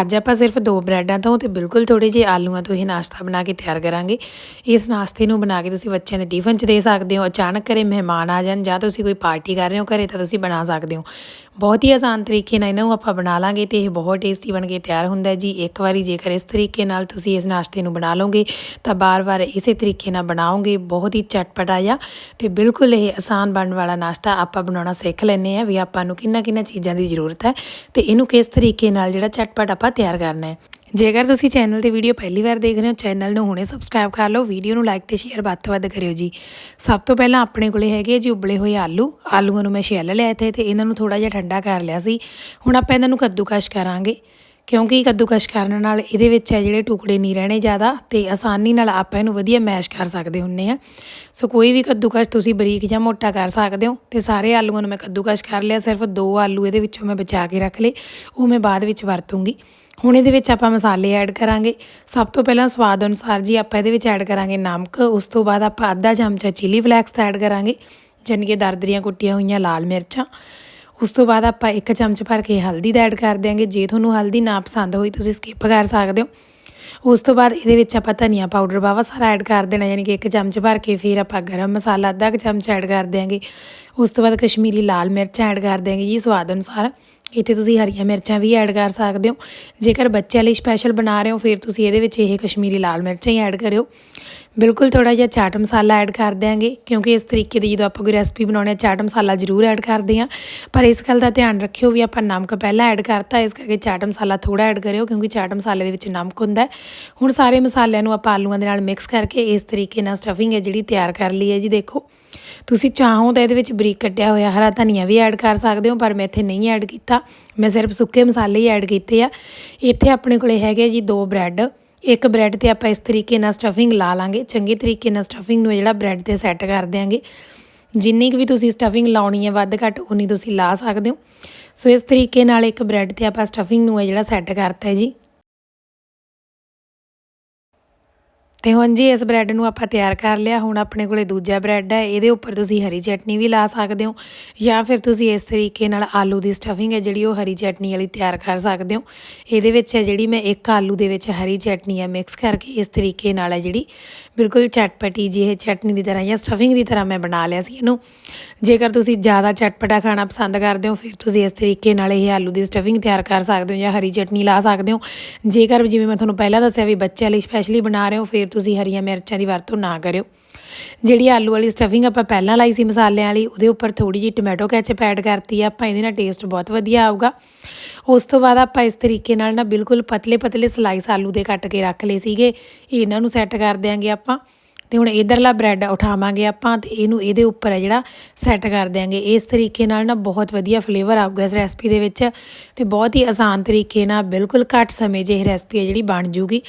ਅੱਜ ਆਪਾਂ ਸਿਰਫ ਦੋ ਬ੍ਰੈਡਾਂ ਤੋਂ ਤੇ ਬਿਲਕੁਲ ਥੋੜੇ ਜਿਹੇ ਆਲੂਆਂ ਤੋਂ ਇਹ ਨਾਸ਼ਤਾ ਬਣਾ ਕੇ ਤਿਆਰ ਕਰਾਂਗੇ। ਇਸ ਨਾਸ਼ਤੇ ਨੂੰ ਬਣਾ ਕੇ ਤੁਸੀਂ ਬੱਚਿਆਂ ਦੇ ਟਿਫਨ 'ਚ ਦੇ ਸਕਦੇ ਹੋ, ਅਚਾਨਕ ਘਰੇ ਮਹਿਮਾਨ ਆ ਜਾਣ ਜਾਂ ਤੁਸੀਂ ਕੋਈ ਪਾਰਟੀ ਕਰ ਰਹੇ ਹੋ ਘਰੇ ਤਾਂ ਤੁਸੀਂ ਬਣਾ ਸਕਦੇ ਹੋ। ਬਹੁਤ ਹੀ ਆਸਾਨ ਤਰੀਕੇ ਨਾਲ ਇਹਨਾਂ ਨੂੰ ਆਪਾਂ ਬਣਾ ਲਾਂਗੇ ਤੇ ਇਹ ਬਹੁਤ ਟੇਸਟੀ ਬਣ ਕੇ ਤਿਆਰ ਹੁੰਦਾ ਜੀ। ਇੱਕ ਵਾਰੀ ਜੇਕਰ ਇਸ ਤਰੀਕੇ ਨਾਲ ਤੁਸੀਂ ਇਸ ਨਾਸ਼ਤੇ ਨੂੰ ਬਣਾ ਲਓਗੇ, ਤਾਂ ਬਾਰ-ਬਾਰ ਇਸੇ ਤਰੀਕੇ ਨਾਲ ਬਣਾਓਗੇ। ਬਹੁਤ ਹੀ ਚਟਪਟਾ ਜਾਂ ਤੇ ਬਿਲਕੁਲ ਇਹ ਆਸਾਨ ਬਣਨ ਵਾਲਾ ਨਾਸ਼ਤਾ ਆਪਾਂ ਬਣਾਉਣਾ ਸਿੱਖ ਲੈਨੇ ਆ ਵੀ ਆਪਾਂ ਨੂੰ ਕਿੰਨਾ ਕਿੰਨਾ ਚੀਜ਼ਾਂ ਦੀ ਜ਼ਰੂਰਤ ਹੈ ਤੇ ਇਹਨੂੰ ਕਿਸ ਤਰੀਕੇ ਨਾਲ ਜਿਹੜਾ ਚਟਪਟ ਆਪਾਂ ਤਿਆਰ ਕਰਨਾ ਹੈ। ਜੇਕਰ ਤੁਸੀਂ ਚੈਨਲ ਤੇ ਵੀਡੀਓ ਪਹਿਲੀ ਵਾਰ ਦੇਖ ਰਹੇ ਹੋ, ਚੈਨਲ ਨੂੰ ਹੁਣੇ ਸਬਸਕ੍ਰਾਈਬ ਕਰ ਲਓ ਵੀਡੀਓ ਨੂੰ ਲਾਈਕ ਤੇ ਸ਼ੇਅਰ ਵੱਧ ਤੋਂ ਵੱਧ ਕਰਿਓ ਜੀ। ਸਭ ਤੋਂ ਪਹਿਲਾਂ ਆਪਣੇ ਕੋਲੇ ਹੈਗੇ ਜੀ ਉਬਲੇ ਹੋਏ ਆਲੂ। ਆਲੂਆਂ ਨੂੰ ਮੈਂ ਛਿੱਲ ਲਿਆ ਇੱਥੇ ਤੇ ਇਹਨਾਂ ਨੂੰ ਥੋੜਾ ਜਿਹਾ ਠੰਡਾ ਕਰ ਲਿਆ ਸੀ। ਹੁਣ ਆਪਾਂ ਇਹਨਾਂ ਨੂੰ ਕੱਦੂਕਸ਼ ਕਰਾਂਗੇ। ਕਿਉਂਕਿ ਕੱਦੂਕਸ਼ ਕਰਨ ਨਾਲ ਇਹਦੇ ਵਿੱਚ ਹੈ ਜਿਹੜੇ ਟੁਕੜੇ ਨਹੀਂ ਰਹਿਣੇ ਜ਼ਿਆਦਾ ਤੇ ਆਸਾਨੀ ਨਾਲ ਆਪਾਂ ਇਹਨੂੰ ਵਧੀਆ ਮੈਸ਼ ਕਰ ਸਕਦੇ ਹੁੰਨੇ ਆ। ਸੋ ਕੋਈ ਵੀ ਕੱਦੂਕਸ਼ ਤੁਸੀਂ ਬਰੀਕ ਜਾਂ ਮੋਟਾ ਕਰ ਸਕਦੇ ਹੋ ਤੇ ਸਾਰੇ ਆਲੂਆਂ ਨੂੰ ਮੈਂ ਕੱਦੂਕਸ਼ ਕਰ ਲਿਆ, ਸਿਰਫ ਦੋ ਆਲੂ ਇਹਦੇ ਵਿੱਚੋਂ ਮੈਂ ਬਚਾ ਕੇ ਰੱਖ ਲਏ, ਉਹ ਮੈਂ ਬਾਅਦ ਵਿੱਚ ਵਰਤੂੰਗੀ। ਹੁਣ ਇਹਦੇ ਵਿੱਚ ਆਪਾਂ ਮਸਾਲੇ ਐਡ ਕਰਾਂਗੇ। ਸਭ ਤੋਂ ਪਹਿਲਾਂ ਸਵਾਦ ਅਨੁਸਾਰ ਜੀ ਆਪਾਂ ਇਹਦੇ ਵਿੱਚ ਐਡ ਕਰਾਂਗੇ ਨਮਕ, ਉਸ ਤੋਂ ਬਾਅਦ ਆਪਾਂ ਅੱਧਾ ਚਮਚਾ ਚਿਲੀ ਫਲੈਕਸ ਐਡ ਕਰਾਂਗੇ, ਜਾਣੀ ਕਿ ਦਰਦਰੀਆਂ ਕੁੱਟੀਆਂ ਹੋਈਆਂ ਲਾਲ ਮਿਰਚਾਂ। ਉਸ ਤੋਂ ਬਾਅਦ ਆਪਾਂ ਇੱਕ ਚਮਚ ਭਰ ਕੇ ਹਲਦੀ ਦਾ ਐਡ ਕਰ ਦਿਆਂਗੇ। ਜੇ ਤੁਹਾਨੂੰ ਹਲਦੀ ਨਾ ਪਸੰਦ ਹੋਈ, ਤੁਸੀਂ ਸਕਿਪ ਕਰ ਸਕਦੇ ਹੋ। ਉਸ ਤੋਂ ਬਾਅਦ ਇਹਦੇ ਵਿੱਚ ਆਪਾਂ ਧਨੀਆ ਪਾਊਡਰ ਬਾਵਾ ਸਾਰਾ ਐਡ ਕਰ ਦੇਣਾ, ਯਾਨੀ ਕਿ ਇੱਕ ਚਮਚ ਭਰ ਕੇ ਫਿਰ ਆਪਾਂ ਗਰਮ ਮਸਾਲਾ ਅੱਧਾ ਕੁ ਚਮਚ ਐਡ ਕਰ ਦਿਆਂਗੇ। ਉਸ ਤੋਂ ਬਾਅਦ ਕਸ਼ਮੀਰੀ ਲਾਲ ਮਿਰਚਾਂ ਐਡ ਕਰ ਦਿਆਂਗੇ ਜੀ ਸਵਾਦ ਅਨੁਸਾਰ। ਇੱਥੇ ਤੁਸੀਂ ਹਰੀਆਂ ਮਿਰਚਾਂ ਵੀ ਐਡ ਕਰ ਸਕਦੇ ਹੋ। ਜੇਕਰ ਬੱਚਿਆਂ ਲਈ ਸਪੈਸ਼ਲ ਬਣਾ ਰਹੇ ਹੋ, ਫਿਰ ਤੁਸੀਂ ਇਹਦੇ ਵਿੱਚ ਇਹ ਕਸ਼ਮੀਰੀ ਲਾਲ ਮਿਰਚਾਂ ਹੀ ਐਡ ਕਰਿਓ। ਬਿਲਕੁਲ ਥੋੜਾ ਜਿਹਾ ਚਾਟ ਮਸਾਲਾ ਐਡ ਕਰ ਦਿਆਂਗੇ, ਕਿਉਂਕਿ ਇਸ ਤਰੀਕੇ ਦੀ ਜਦੋਂ ਆਪਾਂ ਕੋਈ ਰੈਸਪੀ ਬਣਾਉਣੀ ਹੈ, ਚਾਟ ਮਸਾਲਾ ਜ਼ਰੂਰ ਐਡ ਕਰਦੇ ਹਾਂ। ਪਰ ਇਸ ਗੱਲ ਦਾ ਧਿਆਨ ਰੱਖਿਓ ਵੀ ਆਪਾਂ ਨਮਕ ਪਹਿਲਾਂ ਐਡ ਕਰਤਾ, ਇਸ ਕਰਕੇ ਚਾਟ ਮਸਾਲਾ ਥੋੜਾ ਐਡ ਕਰਿਓ, ਕਿਉਂਕਿ ਚਾਟ ਮਸਾਲੇ ਦੇ ਵਿੱਚ ਨਮਕ ਹੁੰਦਾ ਹੁਣ ਸਾਰੇ ਮਸਾਲਿਆਂ ਨੂੰ ਆਪਾਂ ਆਲੂਆਂ ਦੇ ਨਾਲ ਮਿਕਸ ਕਰਕੇ ਇਸ ਤਰੀਕੇ ਨਾਲ ਸਟਫਿੰਗ ਹੈ ਜਿਹੜੀ ਤਿਆਰ ਕਰ ਲਈ ਹੈ ਜੀ, ਦੇਖੋ। ਤੁਸੀਂ ਚਾਹੋ ਤਾਂ ਇਹਦੇ ਵਿੱਚ ਬਰੀਕ ਕੱਟਿਆ ਹੋਇਆ ਹਰਾ ਧਨੀਆ ਵੀ ਐਡ ਕਰ ਸਕਦੇ ਹੋ, ਪਰ ਮੈਂ ਇੱਥੇ ਨਹੀਂ ਐਡ ਕੀਤਾ। ਮੈਂ ਸਿਰਫ ਸੁੱਕੇ ਮਸਾਲੇ ਹੀ ਐਡ ਕੀਤੇ ਆ। ਇੱਥੇ ਆਪਣੇ ਕੋਲੇ ਹੈਗੇ ਜੀ ਦੋ ਬ੍ਰੈਡ ਇੱਕ ਬ੍ਰੈਡ ਤੇ ਆਪਾਂ ਇਸ ਤਰੀਕੇ ਨਾਲ ਸਟਫਿੰਗ ਲਾ ਲਾਂਗੇ। ਚੰਗੇ ਤਰੀਕੇ ਨਾਲ ਸਟਫਿੰਗ ਨੂੰ ਜਿਹੜਾ ਬ੍ਰੈਡ ਤੇ ਸੈੱਟ ਕਰ ਦਿਆਂਗੇ। ਜਿੰਨੀ ਕੁ ਵੀ ਤੁਸੀਂ ਸਟਫਿੰਗ ਲਾਉਣੀ ਹੈ ਵੱਧ ਘੱਟ ਉਨੀ ਤੁਸੀਂ ਲਾ ਸਕਦੇ ਹੋ। ਸੋ ਇਸ ਤਰੀਕੇ ਨਾਲ ਇੱਕ ਬ੍ਰੈਡ ਤੇ ਆਪਾਂ ਸਟਫਿੰਗ ਨੂੰ ਹੈ ਜਿਹੜਾ ਸੈੱਟ ਕਰਤਾ ਹੈ ਜੀ। ਤੇ ਹੁਣ ਜੀ ਇਸ ਬ੍ਰੈਡ ਨੂੰ ਆਪਾਂ ਤਿਆਰ ਕਰ ਲਿਆ, ਹੁਣ ਆਪਣੇ ਕੋਲੇ ਦੂਜਾ ਬ੍ਰੈਡ ਹੈ, ਇਹਦੇ ਉੱਪਰ ਤੁਸੀਂ ਹਰੀ ਚਟਨੀ ਵੀ ਲਾ ਸਕਦੇ ਹੋ ਜਾਂ ਫਿਰ ਤੁਸੀਂ ਇਸ ਤਰੀਕੇ ਨਾਲ ਆਲੂ ਦੀ ਸਟਫਿੰਗ ਹੈ ਜਿਹੜੀ ਉਹ ਹਰੀ ਚਟਨੀ ਵਾਲੀ ਤਿਆਰ ਕਰ ਸਕਦੇ ਹੋ। ਇਹਦੇ ਵਿੱਚ ਹੈ ਜਿਹੜੀ ਮੈਂ ਇੱਕ ਆਲੂ ਦੇ ਵਿੱਚ ਹਰੀ ਚਟਨੀ ਹੈ ਮਿਕਸ ਕਰਕੇ ਇਸ ਤਰੀਕੇ ਨਾਲ ਹੈ ਜਿਹੜੀ ਬਿਲਕੁਲ ਚਟਪਟੀ ਜੀ ਇਹ ਚਟਨੀ ਦੀ ਤਰ੍ਹਾਂ ਜਾਂ ਸਟਫਿੰਗ ਦੀ ਤਰ੍ਹਾਂ ਮੈਂ ਬਣਾ ਲਿਆ ਸੀ ਇਹਨੂੰ। ਜੇਕਰ ਤੁਸੀਂ ਜ਼ਿਆਦਾ ਚਟਪਟਾ ਖਾਣਾ ਪਸੰਦ ਕਰਦੇ ਹੋ, ਫਿਰ ਤੁਸੀਂ ਇਸ ਤਰੀਕੇ ਨਾਲ ਇਹ ਆਲੂ ਦੀ ਸਟਫਿੰਗ ਤਿਆਰ ਕਰ ਸਕਦੇ ਹੋ ਜਾਂ ਹਰੀ ਚਟਨੀ ਲਾ ਸਕਦੇ ਹੋ। ਜੇਕਰ ਜਿਵੇਂ ਮੈਂ ਤੁਹਾਨੂੰ ਪਹਿਲਾਂ ਦੱਸਿਆ ਵੀ ਬੱਚਿਆਂ ਲਈ ਸਪੈਸ਼ਲੀ ਬਣਾ ਰਹੇ ਹੋ, ਫਿਰ ਤੁਸੀਂ ਹਰੀਆਂ ਮਿਰਚਾਂ ਦੀ ਵਰਤੋਂ ਨਾ ਕਰਿਓ। ਜਿਹੜੀ ਆਲੂ ਵਾਲੀ ਸਟਫਿੰਗ ਆਪਾਂ ਪਹਿਲਾਂ ਲਾਈ ਸੀ ਮਸਾਲਿਆਂ ਵਾਲੀ, ਉਹਦੇ ਉੱਪਰ ਥੋੜੀ ਜਿਹੀ ਟੋਮੈਟੋ ਕੈਚਪ ਐਡ ਕਰਤੀ ਆ, ਆਪਾਂ ਇਹਦੇ ਨਾਲ ਟੇਸਟ ਬਹੁਤ ਵਧੀਆ ਆਊਗਾ। ਉਸ ਤੋਂ ਬਾਅਦ ਆਪਾਂ ਇਸ ਤਰੀਕੇ ਨਾਲ ਨਾ ਬਿਲਕੁਲ ਪਤਲੇ ਪਤਲੇ ਸਲਾਈਸ ਆਲੂ ਦੇ ਕੱਟ ਕੇ ਰੱਖ ਲਏ ਸੀਗੇ। ਇਹਨਾਂ ਨੂੰ ਸੈੱਟ ਕਰ ਦਿਆਂਗੇ ਆਪਾਂ। ਤੇ ਹੁਣ ਇਧਰਲਾ ਬ੍ਰੈਡ ਉਠਾਵਾਂਗੇ ਆਪਾਂ ਤੇ ਇਹਨੂੰ ਇਹਦੇ ਉੱਪਰ ਹੈ ਜਿਹੜਾ ਸੈੱਟ ਕਰ ਦਿਆਂਗੇ। ਇਸ ਤਰੀਕੇ ਨਾਲ ਨਾ ਬਹੁਤ ਵਧੀਆ ਫਲੇਵਰ ਆਊਗਾ ਇਸ ਰੈਸਪੀ ਦੇ ਵਿੱਚ। ਤੇ ਬਹੁਤ ਹੀ ਆਸਾਨ ਤਰੀਕੇ ਨਾਲ ਬਿਲਕੁਲ ਘੱਟ ਸਮੇਂ 'ਚ ਇਹ ਰੈਸਪੀ ਹੈ ਜਿਹੜੀ ਬਣ ਜੂਗੀ।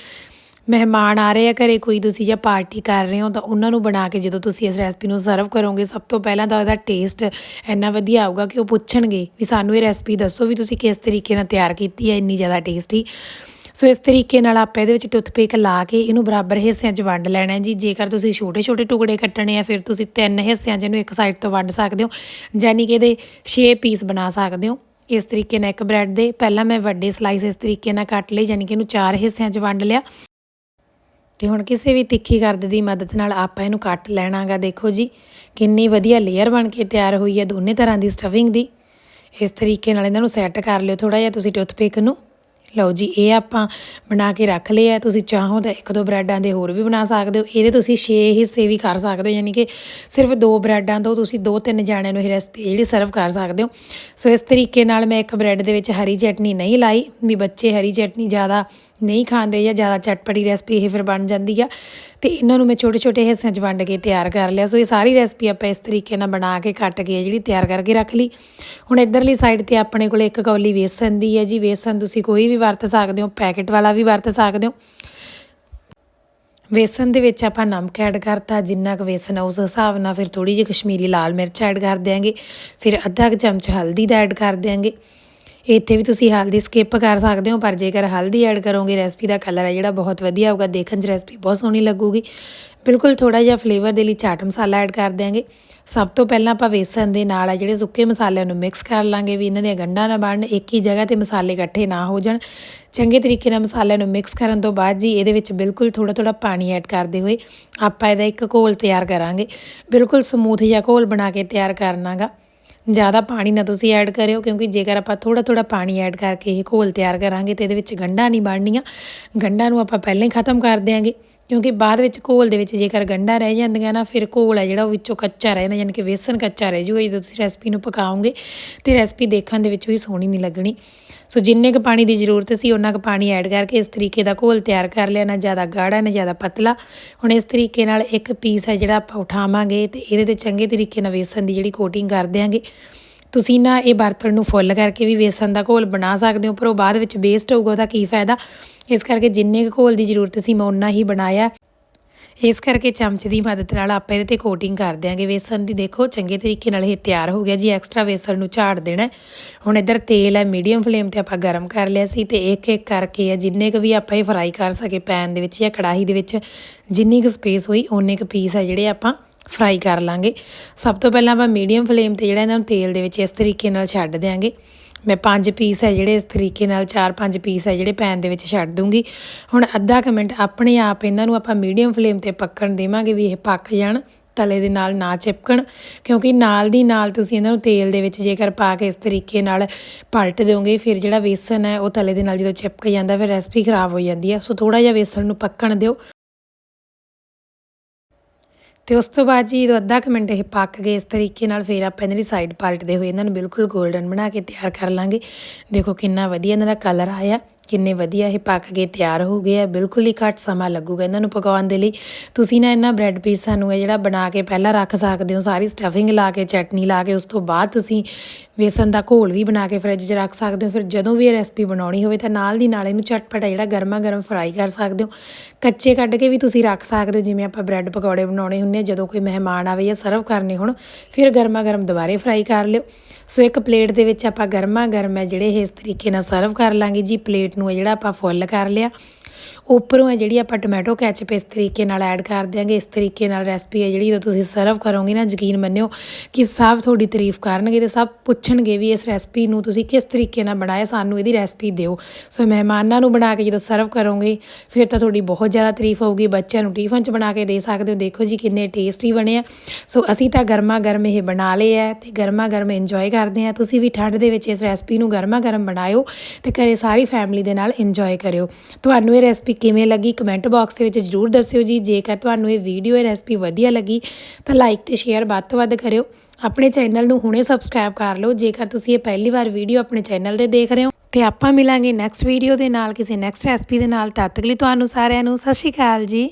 ਮਹਿਮਾਨ ਆ ਰਹੇ ਆ ਘਰੇ, ਕੋਈ ਤੁਸੀਂ ਜਾਂ ਪਾਰਟੀ ਕਰ ਰਹੇ ਹੋ ਤਾਂ ਉਹਨਾਂ ਨੂੰ ਬਣਾ ਕੇ ਜਦੋਂ ਤੁਸੀਂ ਇਸ ਰੈਸਪੀ ਨੂੰ ਸਰਵ ਕਰੋਗੇ, ਸਭ ਤੋਂ ਪਹਿਲਾਂ ਤਾਂ ਇਹਦਾ ਟੇਸਟ ਇੰਨਾ ਵਧੀਆ ਆਊਗਾ ਕਿ ਉਹ ਪੁੱਛਣਗੇ ਵੀ ਸਾਨੂੰ ਇਹ ਰੈਸਪੀ ਦੱਸੋ ਵੀ ਤੁਸੀਂ ਕਿਸ ਤਰੀਕੇ ਨਾਲ ਤਿਆਰ ਕੀਤੀ ਹੈ, ਇੰਨੀ ਜ਼ਿਆਦਾ ਟੇਸਟੀ ਸੋ ਇਸ ਤਰੀਕੇ ਨਾਲ ਆਪਾਂ ਇਹਦੇ ਵਿੱਚ ਟੁੱਥਪੇਕ ਲਾ ਕੇ ਇਹਨੂੰ ਬਰਾਬਰ ਹਿੱਸਿਆਂ 'ਚ ਵੰਡ ਲੈਣਾ ਜੀ। ਜੇਕਰ ਤੁਸੀਂ ਛੋਟੇ ਛੋਟੇ ਟੁਕੜੇ ਕੱਟਣੇ ਆ, ਫਿਰ ਤੁਸੀਂ ਤਿੰਨ ਹਿੱਸਿਆਂ 'ਚ ਇਹਨੂੰ ਇੱਕ ਸਾਈਡ ਤੋਂ ਵੰਡ ਸਕਦੇ ਹੋ ਯਾਨੀ ਕਿ ਇਹਦੇ 6 ਪੀਸ ਬਣਾ ਸਕਦੇ ਹੋ। ਇਸ ਤਰੀਕੇ ਨਾਲ ਇੱਕ ਬ੍ਰੈਡ ਦੇ, ਪਹਿਲਾਂ ਮੈਂ ਵੱਡੇ ਸਲਾਈਸ ਇਸ ਤਰੀਕੇ ਨਾਲ ਕੱਟ ਲਏ ਯਾਨੀ ਕਿ ਇਹਨੂੰ ਚਾਰ ਹਿੱਸਿਆਂ 'ਚ ਵੰਡ ਲਿਆ। ਤੇ ਹੁਣ ਕਿਸੇ ਵੀ ਤਿੱਖੀ ਕਰਦ ਦੀ ਮਦਦ ਨਾਲ ਆਪਾਂ ਇਹਨੂੰ ਕੱਟ ਲੈਣਾਗਾ। ਦੇਖੋ ਜੀ, ਕਿੰਨੀ ਵਧੀਆ ਲੇਅਰ ਬਣ ਕੇ ਤਿਆਰ ਹੋਈ ਹੈ ਦੋਨੇ ਤਰ੍ਹਾਂ ਦੀ ਸਟਫਿੰਗ ਦੀ। ਇਸ ਤਰੀਕੇ ਨਾਲ ਇਹਨਾਂ ਨੂੰ ਸੈੱਟ ਕਰ ਲਿਓ ਥੋੜਾ ਜਿਹਾ ਤੁਸੀਂ ਟੁੱਥਪਿਕ ਨੂੰ। ਲਓ ਜੀ, ਇਹ ਆਪਾਂ ਬਣਾ ਕੇ ਰੱਖ ਲਿਆ ਤੁਸੀਂ ਚਾਹੋ ਤਾਂ ਇੱਕ ਦੋ ਬ੍ਰੈਡਾਂ ਦੇ ਹੋਰ ਵੀ ਬਣਾ ਸਕਦੇ ਹੋ। ਇਹਦੇ ਤੁਸੀਂ 6 ਹਿੱਸੇ ਵੀ ਕਰ ਸਕਦੇ ਹੋ, ਯਾਨੀ ਕਿ ਸਿਰਫ ਦੋ ਬ੍ਰੈਡਾਂ ਤੋਂ ਤੁਸੀਂ ਦੋ ਤਿੰਨ ਜਾਣਿਆਂ ਨੂੰ ਇਹ ਰੈਸਪੀ ਜਿਹੜੀ ਸਰਵ ਕਰ ਸਕਦੇ ਹੋ। ਸੋ ਇਸ ਤਰੀਕੇ ਨਾਲ ਮੈਂ ਇੱਕ ਬ੍ਰੈਡ ਦੇ ਵਿੱਚ ਹਰੀ ਚਟਨੀ ਨਹੀਂ ਲਾਈ, ਵੀ ਬੱਚੇ ਹਰੀ ਚਟਨੀ ਜ਼ਿਆਦਾ ਨਹੀਂ ਖਾਂਦੇ ਜਾਂ ਜ਼ਿਆਦਾ ਚਟਪਟੀ ਰੈਸਪੀ ਇਹ ਫਿਰ ਬਣ ਜਾਂਦੀ ਆ। ਤੇ ਇਹਨਾਂ ਨੂੰ ਮੈਂ ਛੋਟੇ ਛੋਟੇ ਹਿੱਸਿਆਂ 'ਚ ਵੰਡ ਕੇ ਤਿਆਰ ਕਰ ਲਿਆ। ਸੋ ਇਹ ਸਾਰੀ ਰੈਸਪੀ ਆਪਾਂ ਇਸ ਤਰੀਕੇ ਨਾਲ ਬਣਾ ਕੇ ਕੱਟ ਕੇ ਜਿਹੜੀ ਤਿਆਰ ਕਰਕੇ ਰੱਖ ਲਈ। ਹੁਣ ਇਧਰਲੀ ਸਾਈਡ ਤੇ ਆਪਣੇ ਕੋਲ ਇੱਕ ਕੌਲੀ ਵੇਸਣ ਦੀ ਹੈ ਜੀ। ਵੇਸਣ ਤੁਸੀਂ ਕੋਈ ਵੀ ਵਰਤ ਸਕਦੇ ਹੋ ਪੈਕੇਟ ਵਾਲਾ ਵੀ ਵਰਤ ਸਕਦੇ ਹੋ। ਵੇਸਣ ਦੇ ਵਿੱਚ ਆਪਾਂ ਨਮਕ ਐਡ ਕਰਤਾ। ਜਿੰਨਾ ਕੁ ਵੇਸਣ ਆ ਉਸ ਹਿਸਾਬ ਨਾਲ ਫਿਰ ਥੋੜੀ ਜਿਹੀ ਕਸ਼ਮੀਰੀ ਲਾਲ ਮਿਰਚ ਐਡ ਕਰ ਦਿਆਂਗੇ। ਫਿਰ ਅੱਧਾ ਕੁ ਚਮਚ ਹਲਦੀ ਦਾ ਐਡ ਕਰ ਦਿਆਂਗੇ। ਇੱਥੇ ਵੀ ਤੁਸੀਂ ਹਲਦੀ ਸਕਿਪ ਕਰ ਸਕਦੇ ਹੋ, ਪਰ ਜੇਕਰ ਹਲਦੀ ਐਡ ਕਰੋਗੇ ਰੈਸਪੀ ਦਾ ਕਲਰ ਹੈ ਜਿਹੜਾ ਬਹੁਤ ਵਧੀਆ ਆਊਗਾ ਦੇਖਣ 'ਚ ਰੈਸਪੀ ਬਹੁਤ ਸੋਹਣੀ ਲੱਗੂਗੀ। ਬਿਲਕੁਲ ਥੋੜਾ ਜਿਹਾ ਫਲੇਵਰ ਦੇ ਲਈ ਚਾਟ ਮਸਾਲਾ ਐਡ ਕਰ ਦਿਆਂਗੇ। ਸਭ ਤੋਂ ਪਹਿਲਾਂ ਆਪਾਂ ਵੇਸਣ ਦੇ ਨਾਲ ਆ ਜਿਹੜੇ ਸੁੱਕੇ ਮਸਾਲਿਆਂ ਨੂੰ ਮਿਕਸ ਕਰ ਲਾਂਗੇ ਵੀ ਇਹਨਾਂ ਦੀਆਂ ਗੰਢਾਂ ਨਾ ਬਣਨ, ਇੱਕ ਹੀ ਜਗ੍ਹਾ ਤੇ ਮਸਾਲੇ ਇਕੱਠੇ ਨਾ ਹੋ ਜਾਣ। ਚੰਗੇ ਤਰੀਕੇ ਨਾਲ ਮਸਾਲਿਆਂ ਨੂੰ ਮਿਕਸ ਕਰਨ ਤੋਂ ਬਾਅਦ ਜੀ ਇਹਦੇ ਵਿੱਚ ਬਿਲਕੁਲ ਥੋੜਾ ਥੋੜਾ ਪਾਣੀ ਐਡ ਕਰਦੇ ਹੋਏ ਆਪਾਂ ਇਹਦਾ ਇੱਕ ਘੋਲ ਤਿਆਰ ਕਰਾਂਗੇ। ਬਿਲਕੁਲ ਸਮੂਥ ਜਿਹਾ ਘੋਲ ਬਣਾ ਕੇ ਤਿਆਰ ਕਰਨਾਗਾ ਜ਼ਿਆਦਾ ਪਾਣੀ ਨਾ ਤੁਸੀਂ ਐਡ ਕਰਿਓ, ਕਿਉਂਕਿ ਜੇਕਰ ਆਪਾਂ ਥੋੜਾ ਥੋੜਾ ਪਾਣੀ ਐਡ ਕਰਕੇ ਇਹ ਘੋਲ ਤਿਆਰ ਕਰਾਂਗੇ ਤੇ ਇਹਦੇ ਵਿੱਚ ਗੰਢਾਂ ਨਹੀਂ ਬਣਨੀਆਂ। ਗੰਢਾਂ ਨੂੰ ਆਪਾਂ ਪਹਿਲਾਂ ਹੀ ਖਤਮ ਕਰ ਦਿਆਂਗੇ। ਕਿਉਂਕਿ ਬਾਅਦ ਵਿੱਚ ਘੋਲ ਦੇ ਵਿੱਚ ਜੇਕਰ ਗੰਢਾਂ ਰਹਿ ਜਾਂਦੀਆਂ ਨਾ, ਫਿਰ ਘੋਲ ਹੈ ਜਿਹੜਾ ਉਹ ਵਿੱਚੋਂ ਕੱਚਾ ਰਹਿ ਜਾਂਦਾ, ਯਾਨੀ ਕਿ ਵੇਸਣ ਕੱਚਾ ਰਹਿ ਜੂਗਾ ਜਦੋਂ ਤੁਸੀਂ ਰੈਸਪੀ ਨੂੰ ਪਕਾਓਗੇ, ਤੇ ਰੈਸਪੀ ਦੇਖਣ ਦੇ ਵਿੱਚ ਵੀ ਸੋਹਣੀ ਨਹੀਂ ਲੱਗਣੀ। ਸੋ ਜਿੰਨੇ ਕੁ ਪਾਣੀ ਦੀ ਜ਼ਰੂਰਤ ਸੀ ਉਹਨਾਂ ਕੁ ਪਾਣੀ ਐਡ ਕਰਕੇ ਇਸ ਤਰੀਕੇ ਦਾ ਘੋਲ ਤਿਆਰ ਕਰ ਲਿਆ। ਨਾ ਜ਼ਿਆਦਾ ਗਾੜਾ, ਨਾ ਜ਼ਿਆਦਾ ਪਤਲਾ। ਹੁਣ ਇਸ ਤਰੀਕੇ ਨਾਲ ਇੱਕ ਪੀਸ ਹੈ ਜਿਹੜਾ ਆਪਾਂ ਉਠਾਵਾਂਗੇ, ਤੇ ਇਹਦੇ ਤੇ ਚੰਗੇ ਤਰੀਕੇ ਨਾਲ ਵੇਸਣ ਦੀ ਜਿਹੜੀ ਕੋਟਿੰਗ ਕਰ ਦਿਆਂਗੇ। ਤੁਸੀਂ ਨਾ ਇਹ ਬਰਤਨ ਨੂੰ ਫੁੱਲ ਕਰਕੇ ਵੀ ਵੇਸਣ ਦਾ ਘੋਲ ਬਣਾ ਸਕਦੇ ਹੋ, ਪਰ ਉਹ ਬਾਅਦ ਵਿੱਚ ਵੇਸਟ ਹੋਊਗਾ, ਉਹਦਾ ਕੀ ਫਾਇਦਾ? ਇਸ ਕਰਕੇ ਜਿੰਨੇ ਕੁ ਘੋਲ ਦੀ ਜ਼ਰੂਰਤ ਸੀ, ਮੈਂ ਉਨਾ ਹੀ ਬਣਾਇਆ। ਇਸ ਕਰਕੇ ਚਮਚ ਦੀ ਮਦਦ ਨਾਲ ਆਪਾਂ ਇਹਦੇ ਤੇ ਕੋਟਿੰਗ ਕਰ ਦਿਆਂਗੇ। ਵੇਸਣ ਦੀ ਦੇਖੋ, ਚੰਗੇ ਤਰੀਕੇ ਨਾਲ ਇਹ ਤਿਆਰ ਹੋ ਗਿਆ ਜੀ ਐਕਸਟਰਾ ਵੇਸਣ ਨੂੰ ਝਾੜ ਦੇਣਾ। ਹੁਣ ਇੱਧਰ ਤੇਲ ਹੈ ਮੀਡੀਅਮ ਫਲੇਮ ਤੇ ਆਪਾਂ ਗਰਮ ਕਰ ਲਿਆ ਸੀ ਤੇ ਇੱਕ ਇੱਕ ਕਰਕੇ ਆ ਜਿੰਨੇ ਕੁ ਵੀ ਆਪਾਂ ਇਹ ਫਰਾਈ ਕਰ ਸਕੇ ਪੈਨ ਦੇ ਵਿੱਚ ਜਾਂ ਕੜਾਹੀ ਦੇ ਵਿੱਚ, ਜਿੰਨੀ ਕੁ ਸਪੇਸ ਹੋਈ, ਓਨੇ ਕੁ ਪੀਸ ਹੈ ਜਿਹੜੇ ਆਪਾਂ ਫਰਾਈ ਕਰ ਲਾਂਗੇ। ਸਭ ਤੋਂ ਪਹਿਲਾਂ ਆਪਾਂ ਮੀਡੀਅਮ ਫਲੇਮ ਤੇ ਜਿਹੜਾ ਇਹਨਾਂ ਨੂੰ ਤੇਲ ਦੇ ਵਿੱਚ ਇਸ ਤਰੀਕੇ ਨਾਲ ਛੱਡ ਦਿਆਂਗੇ। ਮੈਂ ਪੰਜ ਪੀਸ ਹੈ ਜਿਹੜੇ ਇਸ ਤਰੀਕੇ ਨਾਲ ਚਾਰ ਪੰਜ ਪੀਸ ਹੈ ਜਿਹੜੇ ਪੈਨ ਦੇ ਵਿੱਚ ਛੱਡ ਦੂੰਗੀ। ਹੁਣ ਅੱਧਾ ਕੁ ਮਿੰਟ ਆਪਣੇ ਆਪ ਇਹਨਾਂ ਨੂੰ ਆਪਾਂ ਮੀਡੀਅਮ ਫਲੇਮ ਤੇ ਪੱਕਣ ਦੇਵਾਂਗੇ ਵੀ ਇਹ ਪੱਕ ਜਾਣ, ਤਲੇ ਦੇ ਨਾਲ ਨਾ ਚਿਪਕਣ। ਕਿਉਂਕਿ ਨਾਲ ਦੀ ਨਾਲ ਤੁਸੀਂ ਇਹਨਾਂ ਨੂੰ ਤੇਲ ਦੇ ਵਿੱਚ ਜੇਕਰ ਪਾ ਕੇ ਇਸ ਤਰੀਕੇ ਨਾਲ ਪਲਟ ਦਿਓਗੇ, ਫਿਰ ਜਿਹੜਾ ਵੇਸਣ ਹੈ ਉਹ ਤਲੇ ਦੇ ਨਾਲ ਜਦੋਂ ਚਿਪਕ ਜਾਂਦਾ ਫਿਰ ਰੈਸਪੀ ਖਰਾਬ ਹੋ ਜਾਂਦੀ ਹੈ। ਸੋ ਥੋੜਾ ਜਿਹਾ ਵੇਸਣ ਨੂੰ ਪੱਕਣ ਦਿਓ। ਤੇ ਉਸ ਤੋਂ ਬਾਅਦ ਜੀ ਜਦੋਂ ਅੱਧਾ ਕੁ ਮਿੰਟ ਇਹ ਪੱਕ ਗਏ, ਇਸ ਤਰੀਕੇ ਨਾਲ ਫਿਰ ਆਪਾਂ ਇਹਨਾਂ ਦੀ ਸਾਈਡ ਪਲਟਦੇ ਹੋਏ ਇਹਨਾਂ ਨੂੰ ਬਿਲਕੁਲ 골ਡਨ ਬਣਾ ਕੇ ਤਿਆਰ ਕਰ ਲਾਂਗੇ। ਦੇਖੋ ਕਿੰਨਾ ਵਧੀਆ ਇਹਨਾਂ ਦਾ ਕਲਰ ਆਇਆ। ਕਿੰਨੇ ਵਧੀਆ ਇਹ ਪੱਕ ਕੇ ਤਿਆਰ ਹੋ ਗਏ ਆ। ਬਿਲਕੁਲ ਹੀ ਘੱਟ ਸਮਾਂ ਲੱਗੂਗਾ ਇਹਨਾਂ ਨੂੰ ਪਕਾਉਣ ਦੇ ਲਈ। ਤੁਸੀਂ ਨਾ ਇਹਨਾਂ ਬ੍ਰੈਡ ਪੀਸਾਂ ਨੂੰ ਇਹ ਜਿਹੜਾ ਬਣਾ ਕੇ ਪਹਿਲਾਂ ਰੱਖ ਸਕਦੇ ਹੋ, ਸਾਰੀ ਸਟਫਿੰਗ ਲਾ ਕੇ, ਚਟਨੀ ਲਾ ਕੇ, ਉਸ ਤੋਂ ਬਾਅਦ ਤੁਸੀਂ ਵੇਸਣ ਦਾ ਘੋਲ ਵੀ ਬਣਾ ਕੇ ਫ੍ਰਿਜ 'ਚ ਰੱਖ ਸਕਦੇ ਹੋ। ਫਿਰ ਜਦੋਂ ਵੀ ਇਹ ਰੈਸਪੀ ਬਣਾਉਣੀ ਹੋਵੇ ਤਾਂ ਨਾਲ ਦੀ ਨਾਲ ਇਹਨੂੰ ਚਟਪਟਾ ਜਿਹੜਾ ਗਰਮਾ ਗਰਮ ਫਰਾਈ ਕਰ ਸਕਦੇ ਹੋ। ਕੱਚੇ ਕੱਢ ਕੇ ਵੀ ਤੁਸੀਂ ਰੱਖ ਸਕਦੇ ਹੋ, ਜਿਵੇਂ ਆਪਾਂ ਬ੍ਰੈਡ ਪਕੌੜੇ ਬਣਾਉਣੇ ਹੁੰਦੇ ਆ, ਜਦੋਂ ਕੋਈ ਮਹਿਮਾਨ ਆਵੇ ਜਾਂ ਸਰਵ ਕਰਨੇ ਹੋਣ, ਫਿਰ ਗਰਮਾ ਗਰਮ ਦੁਬਾਰੇ ਫਰਾਈ ਕਰ ਲਿਓ। ਸੋ ਇੱਕ ਪਲੇਟ ਦੇ ਵਿੱਚ ਆਪਾਂ ਗਰਮਾ ਗਰਮ ਹੈ, ਜਿਹੜੇ ਇਸ ਤਰੀਕੇ ਨਾਲ ਸਰਵ ਕਰ ਲਾਂਗੇ। ਜੀ ਪਲੇਟ ਨੂੰ ਜਿਹੜਾ ਆਪਾਂ ਫੁੱਲ ਕਰ ਲਿਆ ਉੱਪਰੋਂ ਹੈ ਜਿਹੜੀ ਆਪਾਂ ਟੋਮੈਟੋ ਕੈਚਪ ਇਸ ਤਰੀਕੇ ਨਾਲ ਐਡ ਕਰ ਦਿਆਂਗੇ, ਇਸ ਤਰੀਕੇ ਨਾਲ ਰੈਸਪੀ ਹੈ ਜਿਹੜੀ ਜਦੋਂ ਤੁਸੀਂ ਸਰਵ ਕਰੋਗੇ ਨਾ, ਯਕੀਨ ਮੰਨਿਓ ਕਿ ਸਭ ਤੁਹਾਡੀ ਤਾਰੀਫ ਕਰਨਗੇ ਤੇ ਸਭ ਪੁੱਛਣਗੇ ਵੀ ਇਸ ਰੈਸਪੀ ਨੂੰ ਤੁਸੀਂ ਕਿਸ ਤਰੀਕੇ ਨਾਲ ਬਣਾਇਆ, ਸਾਨੂੰ ਇਹਦੀ ਰੈਸਪੀ ਦਿਓ। ਸੋ ਮਹਿਮਾਨਾਂ ਨੂੰ ਬਣਾ ਕੇ ਜਦੋਂ ਸਰਵ ਕਰੋਗੇ, ਫਿਰ ਤਾਂ ਤੁਹਾਡੀ ਬਹੁਤ ਜ਼ਿਆਦਾ ਤਾਰੀਫ ਹੋਊਗੀ, ਬੱਚਿਆਂ ਨੂੰ ਟਿਫਨ 'ਚ ਬਣਾ ਕੇ ਦੇ ਸਕਦੇ ਹੋ। ਦੇਖੋ ਜੀ ਕਿੰਨੇ ਟੇਸਟੀ ਬਣੇ ਆ। ਸੋ ਅਸੀਂ ਤਾਂ ਗਰਮਾ ਗਰਮ ਇਹ ਬਣਾ ਲਏ ਆ ਤੇ ਗਰਮਾ ਗਰਮ ਇੰਜੋਏ ਕਰਦੇ ਆ। ਤੁਸੀਂ ਵੀ ਠੰਡ ਦੇ ਵਿੱਚ ਇਸ ਰੈਸਪੀ ਨੂੰ ਗਰਮਾ ਗਰਮ ਬਣਾਇਓ ਤੇ ਘਰੇ ਸਾਰੀ ਫੈਮਿਲੀ ਦੇ ਨਾਲ ਇੰਜੋਏ ਕਰਿਓ। ਤੁਹਾਨੂੰ ਇਹ ਰੈਸਪੀ ਕਿਵੇਂ ਲੱਗੀ ਕਮੈਂਟ ਬਾਕਸ ਦੇ ਵਿੱਚ ਜਰੂਰ ਦੱਸਿਓ ਜੀ। ਜੇਕਰ ਤੁਹਾਨੂੰ ਇਹ ਵੀਡੀਓ ਇਹ ਰੈਸਪੀ ਵਧੀਆ ਲੱਗੀ, ਤਾਂ ਲਾਈਕ ਤੇ ਸ਼ੇਅਰ ਵੱਧ ਤੋਂ ਵੱਧ ਕਰਿਓ। ਆਪਣੇ ਚੈਨਲ ਨੂੰ ਹੁਣੇ ਸਬਸਕ੍ਰਾਈਬ ਕਰ ਲਓ। ਜੇਕਰ ਤੁਸੀਂ ਇਹ ਪਹਿਲੀ ਵਾਰ ਵੀਡੀਓ ਆਪਣੇ ਚੈਨਲ ਤੇ ਦੇਖ ਰਹੇ ਹੋ, ਤੇ ਆਪਾਂ ਮਿਲਾਂਗੇ ਨੈਕਸਟ ਵੀਡੀਓ ਦੇ ਨਾਲ, ਕਿਸੇ ਨੈਕਸਟ ਰੈਸਪੀ ਦੇ ਨਾਲ। ਤਦ ਤੱਕ ਲਈ ਤੁਹਾਨੂੰ ਸਾਰਿਆਂ ਨੂੰ ਸਤਿ ਸ਼੍ਰੀ ਅਕਾਲ ਜੀ।